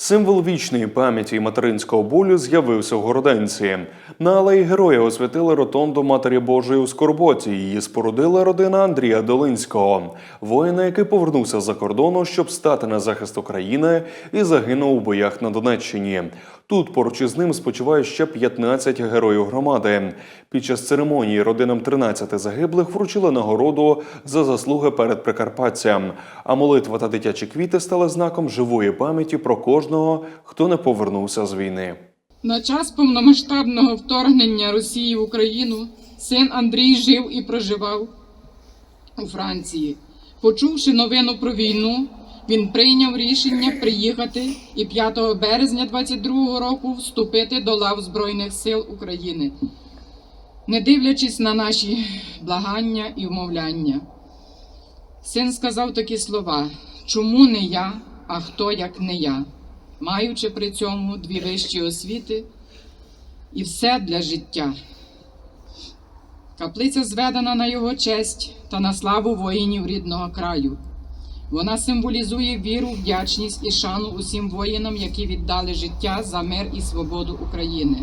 Символ вічної пам'яті материнського болю з'явився в Городенці. На алеї героя освятили ротонду Матері Божої у Скорботі. Її спорудила родина Андрія Долинського, воїна, який повернувся з-за кордону, щоб стати на захист України і загинув у боях на Донеччині. Тут поруч із ним спочиває ще 15 героїв громади. Під час церемонії родинам 13 загиблих вручили нагороду за заслуги перед Прикарпаттям. А молитва та дитячі квіти стали знаком живої пам'яті про кожного, хто не повернувся з війни. На час повномасштабного вторгнення Росії в Україну син Андрій жив і проживав у Франції. Почувши новину про війну, він прийняв рішення приїхати і 5 березня 22-го року вступити до лав Збройних сил України, не дивлячись на наші благання і вмовляння. Син сказав такі слова: чому не я, а хто як не я? маючи при цьому дві вищі освіти і все для життя. Каплиця зведена на його честь та на славу воїнів рідного краю. Вона символізує віру, вдячність і шану усім воїнам, які віддали життя за мир і свободу України.